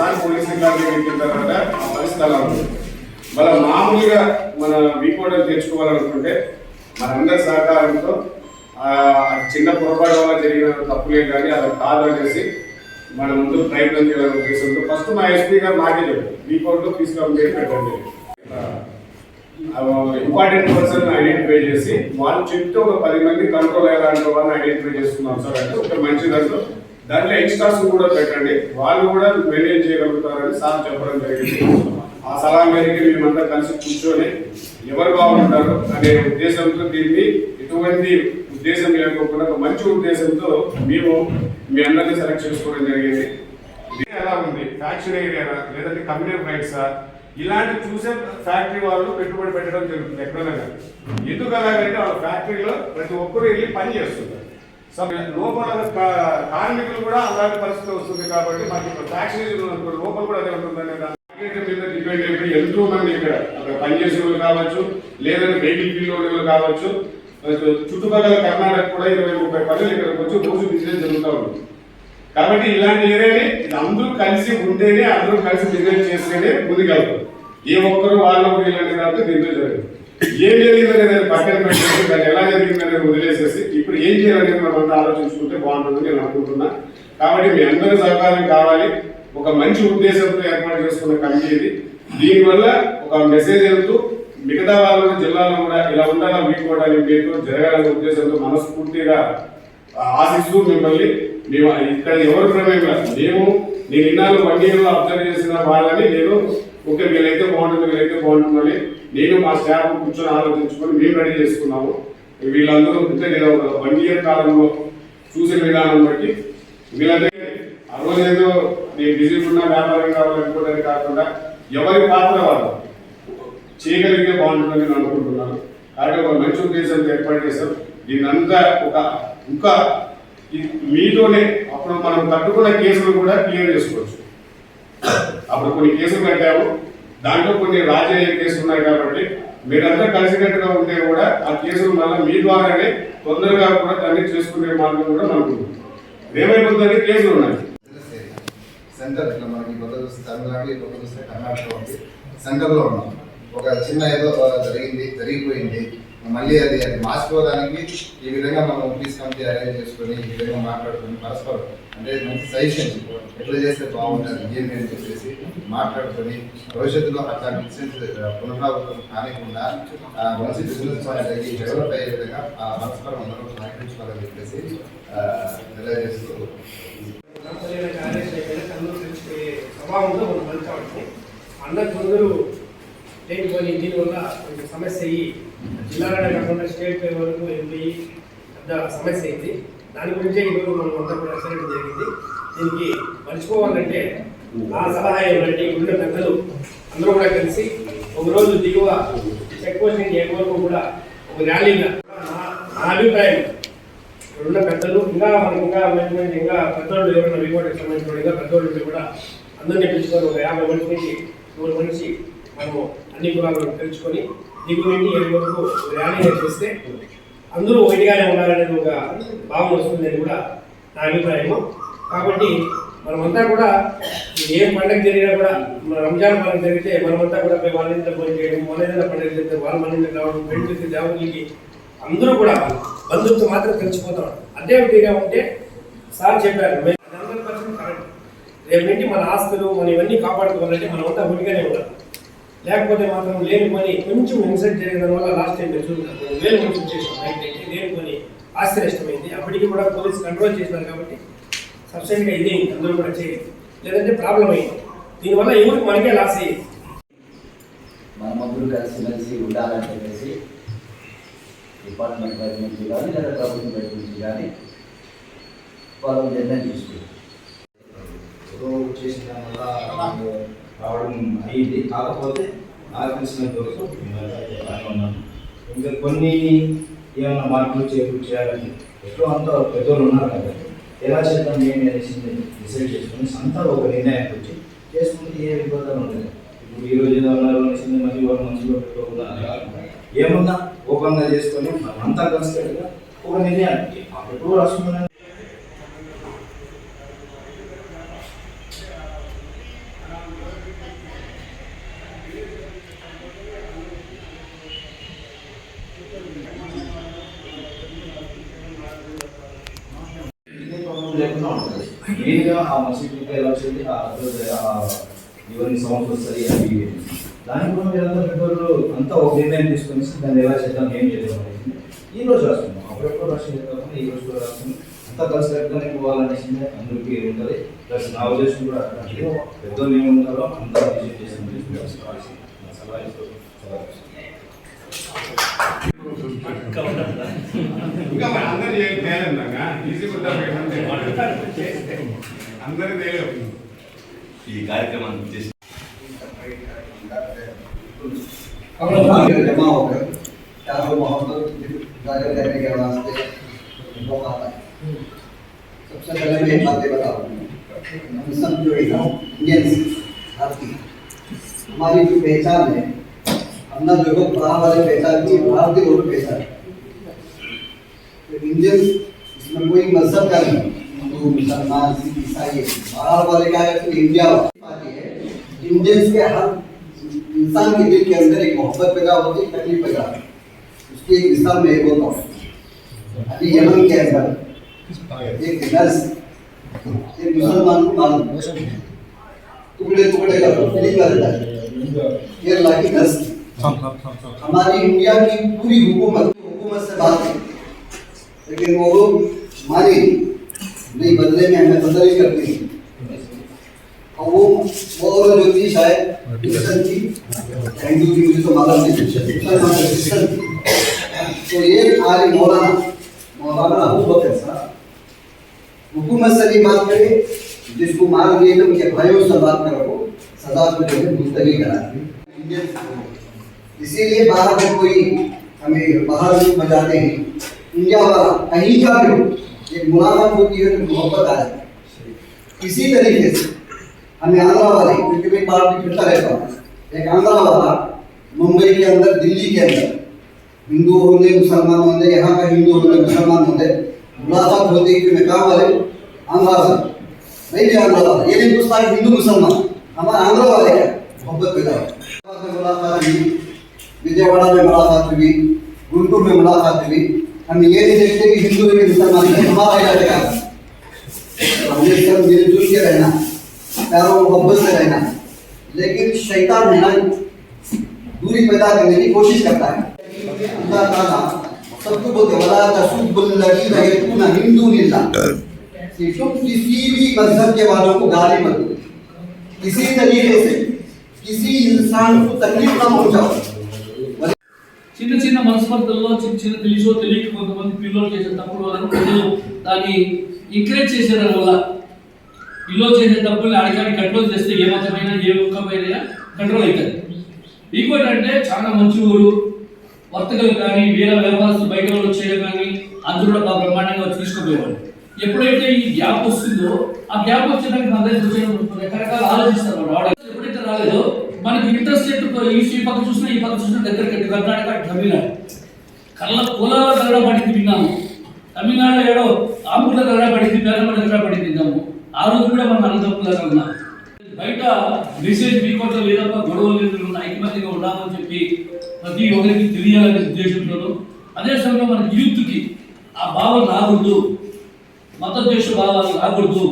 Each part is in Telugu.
ఒకసారి పోలీస్ రికార్డు ఎక్కిన తర్వాత ఆ పరిస్థితి అలా ఉంది. మన మామూలుగా మన వీకోడలు తెచ్చుకోవాలనుకుంటే మనందరి సహకారంతో చిన్న పొరపాటు వల్ల జరిగిన తప్పులే కానీ అది కాదు అనేసి మన ముందు ప్రయత్నం చేయాలని ఉద్దేశంతో ఫస్ట్ మా ఎస్పీ గారు నాకే చెప్పారు. వీకోడ్లో తీసుకొని పెట్టండి. ఇంపార్టెంట్ పర్సన్ ఐడెంటిఫై చేసి వాళ్ళు చెప్తే ఒక పది మంది కంట్రోల్ అయ్యేలాంటి వాళ్ళని ఐడెంటిఫై చేస్తున్నాం సార్ అంటే ఒక మంచి దాంట్లో దాంట్లో ఎక్స్ట్రాస్ కూడా పెట్టండి. వాళ్ళు కూడా మేనేజ్ చేయగలుగుతారని సార్ చెప్పడం జరిగింది. ఆ సలహా మేరకు మేమంతా కలిసి కూర్చొని ఎవరు బాగుంటారు అనే ఉద్దేశంతో దీన్ని ఎటువంటి ఉద్దేశం లేకుండా ఒక మంచి ఉద్దేశంతో మేము మీ అందరినీ సెలెక్ట్ చేసుకోవడం జరిగింది. ఇది ఎలా ఉంది? ఫ్యాక్చరీ ఏరియా లేదంటే కమ్యూనిటీ రైట్సా ఇలాంటి చూసే ఫ్యాక్టరీ వాళ్ళు పెట్టుబడి పెట్టడం జరుగుతుంది ఎక్కడైనా కానీ. ఎందుకు అలాగంటే వాళ్ళ ఫ్యాక్టరీలో ప్రతి ఒక్కరు వెళ్ళి పని చేస్తున్నారు లోపల కార్మికులు కూడా అలాంటి పరిస్థితి వస్తుంది కాబట్టి మాకు ఇప్పుడు లోపల కూడా అదే ఉంటుందనే మీద డిపెండ్ అయిపోయి ఎంతో మంది ఇక్కడ అక్కడ పనిచేసే వాళ్ళు కావచ్చు లేదంటే వెహికల్ ఫీల్డ్ వాళ్ళు కావచ్చు. చుట్టుపక్కల కర్ణాటక కూడా ఇరవై ముప్పై పనులు ఇక్కడికి వచ్చి రోజు బిజినెస్ జరుగుతూ ఉంటుంది కాబట్టి ఇలాంటి ఏరియాని అందరూ కలిసి ఉంటేనే అందరూ కలిసి బిజినెస్ చేస్తేనే ముందుకెళ్తారు. ఏ ఒక్కరు వాళ్ళు ఇలాంటి కాబట్టి దీంట్లో జరగదు ఏం జరిగిందనే పక్కన పెట్టేసి దాన్ని ఎలా జరిగిందనేది వదిలేసేసి ఇప్పుడు ఏం చేయాలనేది మనం అంతా ఆలోచించుకుంటే బాగుంటుందని నేను అనుకుంటున్నా. కాబట్టి మీ అందరి సహకారం కావాలి. ఒక మంచి ఉద్దేశంతో ఏర్పాటు చేసుకున్న కమిటీ ఇది. దీనివల్ల ఒక మెసేజ్ వెళ్తూ మిగతా వాళ్ళు కూడా జిల్లాలో కూడా ఇలా ఉండాలా వీకోవడానికి మీతో జరగాలనే ఉద్దేశంతో మనస్ఫూర్తిగా ఆశిస్తూ మిమ్మల్ని మేము ఇక్కడ ఎవరు ప్రమేయం మేము నేను ఇన్నాళ్ళు వన్ ఇయర్లో అబ్జర్వ్ చేసిన వాళ్ళని నేను ఓకే వీళ్ళైతే బాగుంటుంది వీళ్ళైతే బాగుంటుందని నేను మా స్టాఫ్ కూర్చొని ఆలోచించుకొని మేము రెడీ చేసుకున్నాము. వీళ్ళందరూ అంటే నేను ఒక వన్ ఇయర్ కాలంలో చూసిన విధానం బట్టి వీళ్ళందరూ ఆ రోజు ఏదో నేను బిజీ ఉన్న వ్యాపారం కావాలనుకోవడానికి కాకుండా ఎవరి పాత్ర వాళ్ళు చేయగలిగితే బాగుంటుందని నేను అనుకుంటున్నాను. కాబట్టి ఒక మంచి ఉద్దేశం ఏర్పాటు చేశాం. దీన్నంతా ఒక ఇంకా మీతోనే అప్పుడు మనం తట్టుకున్న కేసులు కూడా క్లియర్ చేసుకోవచ్చు. అప్పుడు కొన్ని కేసులు కట్టాము. దాంట్లో కొన్ని రాజయ్య కేసులు ఉన్నాయి కాబట్టి మీరంతా కలిసికట్టుగా ఉంటే కూడా ఆ కేసులు మళ్ళీ మీ ద్వారానే తొందరగా కూడా దాన్ని చేసుకునే మార్గం కూడా మనకు ఉంది. ఏమైపోతుందంటే కేసులు ఉన్నాయి. సెంటర్ ఇట్లా మనకి కొత్త చూస్తే తమిళనాడు కొత్త చూస్తే కర్ణాటక ఉంది. సెంటర్లో ఉన్నాం. ఒక చిన్న ఏదో జరిగింది జరిగిపోయింది. మళ్ళీ అది అది మార్చుకోవడానికి ఈ విధంగా మనం పీస్ కమిటీ అరేంజ్ చేసుకొని ఈ విధంగా మాట్లాడుకొని పరస్పరం అంటే మంచి సజెషన్. ఎట్లా చేస్తే బాగుంటుంది? ఏమి అని చెప్పేసి మాట్లాడుకొని భవిష్యత్తులో అట్లా బిజినెస్ పునరావృతం కానికుండా ఆ, బిజినెస్ పాయింట్ అయ్యి డెవలప్ అయ్యే విధంగా ఆ పరస్పరం అందరూ సహకరించుకోవాలని చెప్పేసి తెలియజేస్తూ గ్రంథాలయాల మనం పలుకావచ్చు అందరికి అందరూ లేకపోయి దీనివల్ల కొంచెం సమస్య అయ్యి జిల్లాలోనే కాకుండా స్టేట్ వరకు వెళ్ళిపోయి పెద్ద సమస్య అయింది దాని గురించే ఈరోజు మనం అంతా కూడా జరిగింది. దీనికి మర్చిపోవాలంటే నా సలహా ఏంటంటే ఇప్పుడున్న పెద్దలు అందరూ కూడా కలిసి ఒక రోజు దిగువ చెక్ పోస్ట్ నుంచి వరకు కూడా ఒక ర్యాలీగా నా- నా అభిప్రాయం. ఇప్పుడున్న పెద్దలు ఇంకా మనం ఇంకా మంచి ఇంకా పెద్దోళ్ళు ఎవరైనా విమోటకి సంబంధించిన వాళ్ళు ఇంకా పెద్దోళ్ళు కూడా అందరినీ పిలుచుకొని ఒక యాభై మంది నుంచి నూరు మనిషి మనము అన్ని కులాలను తెలుసుకొని దిగు నుండి ఏడు వరకు ర్యాలీ చేస్తే అందరూ ఒకటిగానే ఉండాలనేది ఒక భావన వస్తుందని కూడా నా అభిప్రాయము. కాబట్టి మనమంతా కూడా ఏ పండగ జరిగినా కూడా మన రంజాన్ పండుగ జరిగితే మనమంతా కూడా పోయి వాళ్ళ ఇంట్లో భోజనం చేయడం మన ఏదైనా పండుగ జరిగితే వాళ్ళ మన ఇంట్లో రావడం పెళ్ళికి దేవుళ్ళకి అందరూ కూడా బంధువులతో మాత్రం కలిసిపోతాం. అదే విధంగా ఉంటే సార్ చెప్పారు హండ్రెడ్ పర్సెంట్ కరెక్ట్. రేపు నుండి మన ఆస్తులు మన ఇవన్నీ కాపాడుకోవాలంటే మనం అంతా గుడిగానే ఉండాలి. లేకపోతే మాత్రం లేని పని కొంచెం ఇన్సెట్ జరిగిన వల్ల లాస్ట్ టైం మీరు చూడాలి వేలు కొంచెం చేసాం నష్టమైంది అప్పటికి కూడా పోలీసు కంట్రోల్ చేసినారు కాబట్టి సబ్సిడీగా ఇది అందరూ కూడా చేయాలి లేదంటే ప్రాబ్లం అయింది. దీనివల్ల ఎవరికి మనకే లాస్ అయ్యింది? మన ముగ్గురు కలిసి మెలిసి ఉండాలని చెప్పేసి డిపార్ట్మెంట్ వైపు నుంచి కానీ లేదా ప్రభుత్వం వైపు నుంచి కానీ వాళ్ళు నిర్ణయం తీసుకుంటారు గొడవ చేసిన దాని వల్ల నాకు రావడం అయ్యింది కాకపోతే నాకు తెలిసినంత వరకు ఉన్నాను ఇంకా కొన్ని ఏమైనా మార్పులు చేర్పులు చేయాలని ఎక్కడో అంత పెద్దలు ఉన్నారు కాబట్టి ఎలా చేద్దాం ఏమి అనేసి డిసైడ్ చేసుకుని అంతా ఒక నిర్ణయానికి వచ్చి చేసుకుంటే ఏ విభేదాలు ఉండదు. ఇప్పుడు ఈ రోజు ఏదో ఉన్నారు అనేసింది మళ్ళీ వాళ్ళు మంచిగా పెట్టుకోకుండా ఏమన్నా ఓపెన్గా చేసుకొని మనం అంతా కలిసికట్టుగా ఒక నిర్ణయానికి ఆ పెట్టుబడి రాసుకున్న లేకుండా ఉంటుంది ఆ మసీదుకి ఎలా వచ్చింది? ఇవన్నీ సౌండ్స్ వస్తాయి అవి. దానికి కూడా మీరంతా పెద్దవాళ్ళు అంతా ఒక నిర్ణయం తీసుకొని దాన్ని ఎలా చేద్దాం ఏం చేద్దాం అనేది ఈ రోజు రాస్తున్నాం. అప్పుడెప్పుడు రాసి చేద్దాం ఈ రోజు కూడా రాస్తున్నాం. అంతా కలిసి కట్టుగానే పోవాలనేసి అందరికీ ఉంటుంది. ప్లస్ నా ఉద్దేశం కూడా పెద్దోళ్ళు ఏముంటారో అంతా విజయం చేసిన ఇంకా అందరు ఈజీ అందరూ తేలేవు ఈ కార్యక్రమాన్ని చేసి जमा होकर चारों मोहब्बत जाहिर करने के वास्ते मौका आता है सबसे पहले मैं एक बातें बताऊँ हम सब जो इंडियंस भारतीय हमारी जो पहचान है अपना जो है बाहर वाले पहचान की भारतीय लोग पहचान तो इंडियंस इसमें कोई मजहब का नहीं हिंदू मुसलमान सिख ईसाई है। वाले क्या है तो इंडिया पार्टी है इंडियंस के हर इंसान के दिल के अंदर एक मोहब्बत पैदा होती है तकलीफ़ पैदा होती है उसकी एक मिसाल मैं बोलता हूँ अभी यमन के अंदर एक नर्स एक मुसलमान को मालूम टुकड़े टुकड़े कर देता है केरला की नर्स हमारी इंडिया की पूरी हुकूमत हुकूमत से बात की लेकिन वो लोग माने नहीं। बदले में हमें बदल ही करती और वो वो औरत जो थी शायद क्रिश्चन थी हिंदू थी मुझे तो मालूम नहीं क्रिश्चन तो ये आज मौलाना मौलाना अबू बकर साहब, हुकूमत से भी बात करे, जिसको मार दिए तो उनके भाइयों से बात करो सदा को जो है मुस्तवी करा इसीलिए बाहर में कोई हमें बाहर लोग बजाते हैं, इंडिया वाला कहीं का भी एक मुलाकात होती है तो मोहब्बत आ जाती है। इसी तरीके से हमें आंध्रा वाले क्योंकि मैं पार्टी फिरता रहता हूँ। एक आंध्रा वाला मुंबई के अंदर, दिल्ली के अंदर। हिंदू होंगे, मुसलमान होंगे, यहाँ का हिंदू होंगे, मुसलमान होंगे। मुलाकात होती है कि मैं कहाँ वाले? आंध्रा से। नहीं भी आंध्रा वाला, ये नहीं पूछता हिंदू, मुसलमान। हमारे आंध्रा वाले क्या? मोहब्बत पैदा हो। में मुलाकात हुई, विजयवाड़ा में मुलाकात हुई, गुंटूर में मुलाकात हुई। हम ये नहीं देखते कि हिंदू है कि मुसलमान है, हमारा इलाके का हमें सब मिलजुल के रहना, प्यारों मोहब्बत से रहना। लेकिन शैतान है ना दूरी पैदा करने की कोशिश करता है। अल्लाह ताला सबको बोलते वला तसुब्बुल लजीना यकुना मिन दूनिल्लाह। कि तुम किसी भी मज़हब के वालों को गाली मत दो। किसी तरीके से किसी इंसान को तकलीफ़ ना पहुंचाओ। చిన్న చిన్న మనస్పర్ధల్లో చిన్న చిన్న తెలుసో తెలియక కొంతమంది పిల్లలు చేసే తప్పుడు వల్ల ప్రజలు దాన్ని ఎంకరేజ్ చేసేదాని వల్ల పిల్లలు చేసే తప్పుల్ని అడగానికి కంట్రోల్ చేస్తే ఏ మతమైనా ఏ ఒక్కమైనా కంట్రోల్ అవుతుంది. ఇంకోటి అంటే చాలా మంచి ఊరు. వర్తకులు కానీ వేరే వ్యాపారస్తులు బయట వాళ్ళు చేయడం కానీ అందరూ కూడా బాగా బ్రహ్మాండంగా తీసుకుపోయేవాళ్ళు ఎప్పుడైతే ఈ గ్యాప్ వస్తుందో ఆ గ్యాప్ వచ్చేదానికి మన దగ్గర వచ్చే రకరకాల ఆలోచిస్తారు వాళ్ళు. ఎప్పుడైతే రాలేదో మనకి ఇంట్రెస్ట్ ఈ ఈ పక్క చూసినా ఈ పక్క చూసినా దగ్గర కర్ణాటక తమిళనాడు కళ్ళ కులాల దగ్గర పడింది తిన్నాము. తమిళనాడు ఏడో ఆంబూల దగ్గర పడింది బెల్లం దగ్గర పడింది తిన్నాము. ఆ రోజు కూడా మనం అనంతపురంలో ఉన్నాం. బయట మెసేజ్ మీకోట్లో లేదప్ప గొడవలు లేదు ఉన్న ఐకమత్యంగా ఉండాలని చెప్పి ప్రతి ఒక్కరికి తెలియాలనే ఉద్దేశంతోనూ అదే సమయంలో మన యూత్కి ఆ భావం రాకూడదు. మత దేశ భావాలు రాకూడదు.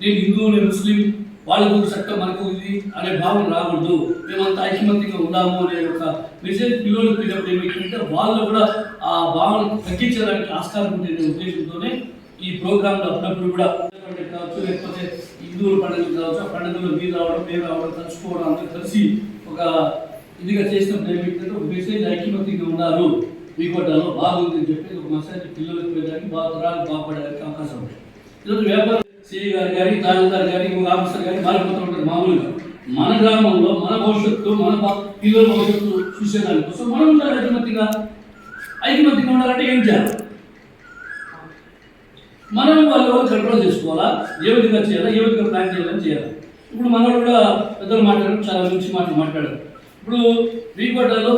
నేను హిందువు నేను ముస్లిం వాళ్ళకు ఒక మనకు ఇది అనే భావన రాకూడదు. మేమంతా ఐకమత్యంగా ఉన్నాము అనే ఒక మెసేజ్ పిల్లలకు పిల్లలు ఏమిటంటే వాళ్ళు కూడా ఆ భావన తగ్గించడానికి ఆస్కారం ఉండే ఉద్దేశంతోనే ఈ ప్రోగ్రాంలో అప్పుడప్పుడు కూడా పండుగ కావచ్చు లేకపోతే హిందువుల పండుగలు కావచ్చు ఆ పండుగలో మీరు రావడం మేము రావడం కలుసుకోవడం అంతా కలిసి ఒక ఇదిగా చేసినప్పుడు ఏమిటంటే ఒక మెసేజ్ ఐకమత్యంగా ఉన్నారు మీ కొట్టాలో బాగుంది అని చెప్పి ఒక మెసేజ్ పిల్లలకు వెళ్ళడానికి బాగా తరాలు బాగుపడడానికి అవకాశం ఉంది. ఈరోజు వ్యాపారం సిరి గారు కానీ తహసీల్దార్ కానీ ఇంకొక ఆఫీసర్ కానీ మారిపోతూ ఉంటారు మామూలుగా. మన గ్రామంలో మన భవిష్యత్తు మన పిల్లల భవిష్యత్తు చూసేదానికోసం మనం ఉండాలి ఐకమత్యంగా ఐకమత్యంగా ఉండాలంటే ఏం చేయాలి? మనం వాళ్ళు కంట్రోల్ చేసుకోవాలా? ఏ విధంగా చేయాలా? ఏ విధంగా ప్లాన్ చేయాలని చేయాలి? ఇప్పుడు మనోడు కూడా పెద్దలు మాట్లాడారు చాలా మంచి మాటలు మాట్లాడారు. ఇప్పుడు వీకోటలో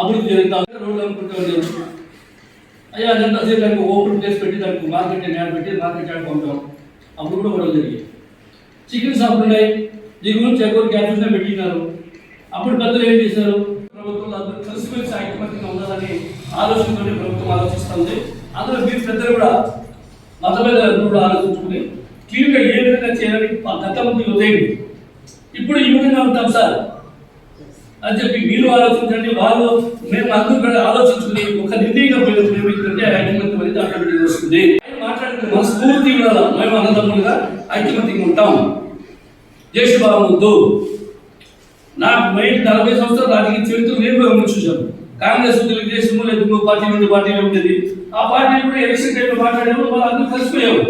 అభివృద్ధి జరుగుతా రోడ్లు అనుకుంటూ అయ్యా అదంతా సేపు దానికి ఓపెన్ ప్లేస్ పెట్టి దానికి మార్కెట్ యాడ్ పెట్టి మార్కెట్ యాడ్ పంపాం అప్పుడు కూడా గొడవలు జరిగాయి చికెన్ షాపులు ఉన్నాయి దీని గురించి ఎక్కువ క్యాన్సర్నే పెట్టినారు. అప్పుడు పెద్దలు ఏం చేశారు? ప్రభుత్వం అందరూ కలిసిమెలిసి ఐకమత్యంగా ఉండాలని ఆలోచనతోనే ప్రభుత్వం ఆలోచిస్తుంది. అందులో మీరు పెద్దలు కూడా మత మీద కూడా ఆలోచించుకుని క్లియర్గా ఏ విధంగా చేయాలని మా గత ఉదయం. ఇప్పుడు ఈ విధంగా ఉంటాం సార్. అని చెప్పి మీరు ఆలోచించండి వాళ్ళు మేము అందరూ కూడా ఆలోచించుకుని ఒక నిర్ణయంగా పోయినప్పుడు ఏమైందంటే ఐక్యమత్యం అనేది అక్కడ వస్తుంది. మాట్లాడితే మన స్ఫూర్తి కూడా మేము అన్నదమ్ములుగా ఐక్యమతిగా ఉంటాం. జేష్ బాబు వద్దు నాకు మెయిన్ నలభై సంవత్సరాలు రాజకీయ చరిత్ర నేను చూశాను. కాంగ్రెస్ తెలుగుదేశము లేదు ఇంకో పార్టీ రెండు పార్టీలు ఉండేది. ఆ పార్టీలు కూడా ఎలక్షన్ టైంలో మాట్లాడేవాళ్ళు వాళ్ళు అందరూ కలిసిపోయావు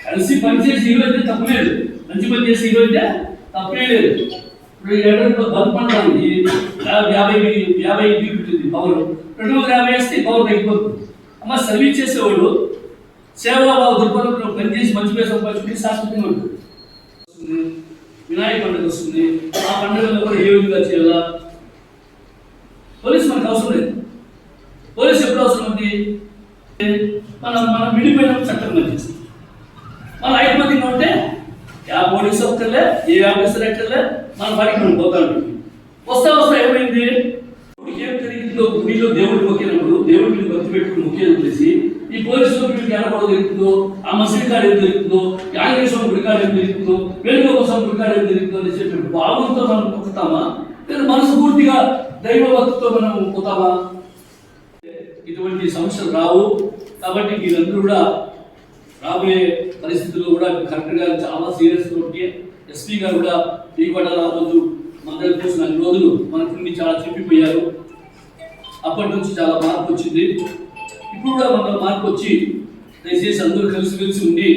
కలిసి పనిచేసి ఈరోజు తప్పలేదు మంచి పని చేసి హీరో తప్పే లేదు. ఇప్పుడు ఎక్కడ బతుకుంటాను యాభై యాభై ఉంటుంది పవర్. రెండు వందల యాభై వేస్తే పవర్ తగ్గిపోతుంది. అమ్మ సర్వీస్ చేసేవాడు సేవాభావ దృక్పథంలో పనిచేసి మంచి పేరు సంపాదించుకుని శాశ్వతంగా ఉంటుంది వినాయక పండుగ వస్తుంది ఆ పండుగలో కూడా ఏ విధంగా చేయాలా? పోలీస్ మనకు అవసరం లేదు. పోలీస్ ఎప్పుడు అవసరం ఉంది? మనం మనం విడిపోయిన చట్టం మంచి మన మంది ఉంటే యా పోలీస్ ఒక్కర్లే ఏ ఆఫీసర్ ఎక్కర్లే మన పనికి మనం పోతా. ఉంటుంది వస్తా వస్తా ఏమైంది? ఏం జరిగిందో గుడిలో దేవుడు మొక్కినప్పుడు దేవుడి మీద భక్తి పెట్టుకుని ముఖ్యం తెలిసి ఈ పోలీసు వీళ్ళకి ఏర్పాటు జరుగుతుందో ఆ మసీద్ కాడ ఏం జరుగుతుందో ఈ ఆంజనేయ స్వామి గుడి కాడ ఏం జరుగుతుందో వేణుగోపాల స్వామి గుడి కాడ ఏం జరుగుతుందో అని చెప్పి భావంతో మనం మొక్కుతామా లేదా మనసు పూర్తిగా దైవ భక్తితో మనం మొక్కుతామా ఇటువంటి సమస్యలు రావు. కాబట్టి మీరందరూ కూడా రాబోయే పరిస్థితుల్లో కూడా కరెక్ట్గా చాలా సీరియస్ ఉంటే ఎస్పీ గారు కూడా ఈ రోజు మన దగ్గర కూర్చున్న రోజులు మనకు నుండి చాలా చెప్పిపోయారు. అప్పటి నుంచి చాలా మార్పు వచ్చింది. ఇప్పుడు కూడా మనలో మార్పు వచ్చి దయచేసి అందరూ కలిసి కలిసి ఉండి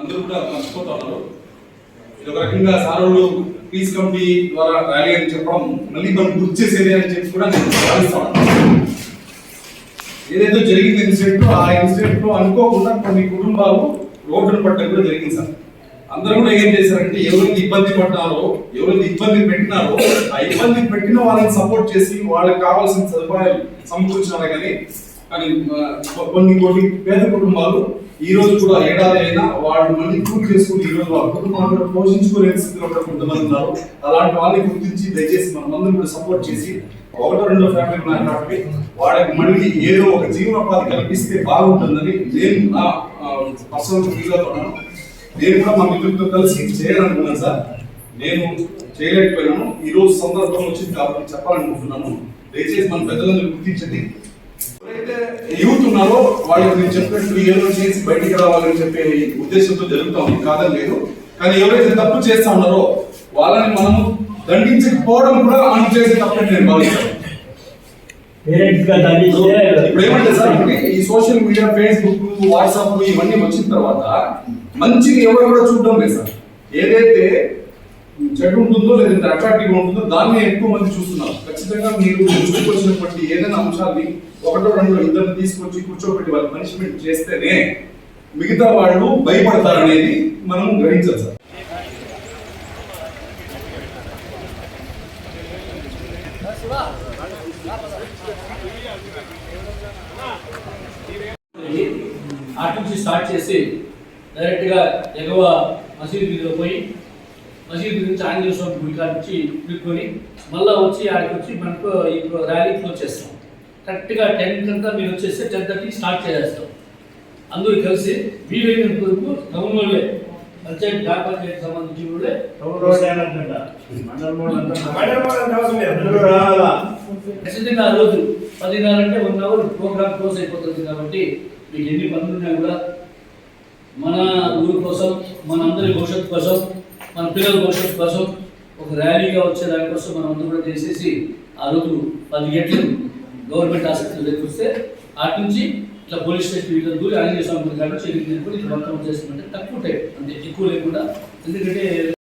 అందరూ కూడా మర్చిపోతా ఇది ఒక రకంగా సారోళ్ళు పీస్ కమిటీ ద్వారా ర్యాలీ అని చెప్పడం మళ్ళీ మనం గుర్తు చేసేది అని చెప్పి కూడా నేను భావిస్తాను ఏదైతే జరిగింది ఇన్సిడెంట్ ఆ ఇన్సిడెంట్లో అనుకోకుండా కొన్ని కుటుంబాలు రోడ్డును పట్టడం కూడా జరిగింది సార్. అందరూ కూడా ఏం చేశారంటే ఎవరైతే ఇబ్బంది పడ్డారో ఎవరైతే ఇబ్బంది పెట్టినారో ఆ ఇబ్బంది పెట్టిన వాళ్ళని సపోర్ట్ చేసి వాళ్ళకి కావాల్సిన సదుపాయాలు సమకూర్చాలి కానీ కానీ కొన్ని కొన్ని పేద కుటుంబాలు ఈ రోజు కూడా ఏడాది అయినా వాళ్ళు మళ్ళీ పూర్తి చేసుకుని ఈ రోజు వాళ్ళ కుటుంబాలు పోషించుకోలేని స్థితిలో కూడా కొంతమంది ఉన్నారు. అలాంటి వాళ్ళని గుర్తించి దయచేసి మనం అందరం కూడా సపోర్ట్ చేసి ఒకటో రెండో ఫ్యామిలీ ఉన్నారు కాబట్టి వాళ్ళకి మళ్ళీ ఏదో ఒక జీవనోపాధి కల్పిస్తే బాగుంటుందని నేను నా పర్సనల్ ఫీల్ అవుతున్నాను నేను కూడా మా మిత్రులతో కలిసి చేయాలనుకున్నాను సార్. నేను చేయలేకపోయినాను. ఈ రోజు సందర్భం వచ్చింది కాబట్టి చెప్పాలనుకుంటున్నాను. దయచేసి మన పెద్దలందరూ గుర్తించండి. ఎవరైతే యూత్ ఉన్నారో వాళ్ళకి నేను చెప్పినట్టు ఏదో చేసి బయటికి రావాలని చెప్పే ఉద్దేశంతో జరుగుతా ఉంది. కాదని లేదు. కానీ ఎవరైతే తప్పు చేస్తా ఉన్నారో వాళ్ళని మనము దండించకపోవడం కూడా మనం చేసే తప్పని నేను భావిస్తాను. ఇప్పుడు ఏమంటే సార్ ఈ సోషల్ మీడియా ఫేస్బుక్ వాట్సాప్ ఇవన్నీ వచ్చిన తర్వాత మంచిది ఎవరు కూడా చూడడం లేదు సార్. ఏదైతే చెడు ఉంటుందో లేదంటే అట్రాక్టివ్ ఉంటుందో దాన్ని ఎక్కువ మంది చూస్తున్నారు. ఖచ్చితంగా మీరు దృష్టికి వచ్చినటువంటి ఏదైనా అంశాన్ని ఒకటో రెండో ఇద్దరిని తీసుకొచ్చి కూర్చోబెట్టి వాళ్ళు పనిష్మెంట్ చేస్తేనే మిగతా వాళ్ళు భయపడతారనేది మనం గ్రహించాలి సార్. అటు నుంచి స్టార్ట్ చేసి డైరెక్ట్గా ఎగవ మసీదు మీద పోయి మసీదు నుంచి ఆంజనేయ స్వామి గుడి కాడ నుంచి తిరుక్కొని మళ్ళీ వచ్చి ఆడికి వచ్చి మనకు ఈ ర్యాలీ క్లోజ్ చేస్తాం కరెక్ట్గా టెన్ కంతా మీరు వచ్చేస్తే టెన్ థర్టీ స్టార్ట్ చేసేస్తాం. అందరూ కలిసి వీలైనంత వరకు టౌన్ వాళ్ళే పంచాయతీ గ్రామ పంచాయతీ సంబంధించిన వాళ్ళే ఖచ్చితంగా ఆ రోజు పదిన్నర అంటే వన్ అవర్ ప్రోగ్రామ్ క్లోజ్ అయిపోతుంది కాబట్టి మీకు ఎన్ని పనులు ఉన్నా కూడా మన ఊరు కోసం మన అందరి భవిష్యత్తు కోసం మన పిల్లల భవిష్యత్తు కోసం ఒక ర్యాలీగా వచ్చే దానికోసం మనం అందరూ కూడా చేసేసి ఆ రోజు పది గంటలు గవర్నమెంట్ ఆసక్తి దగ్గర అటు నుంచి ఇట్లా పోలీస్ స్టేషన్ ఇట్లా దూరి ఆంజనేయ స్వామి గుడి కాడ చెల్లి ఇట్లా మొత్తం తక్కువ టైం అంటే ఎక్కువ లేకుండా. ఎందుకంటే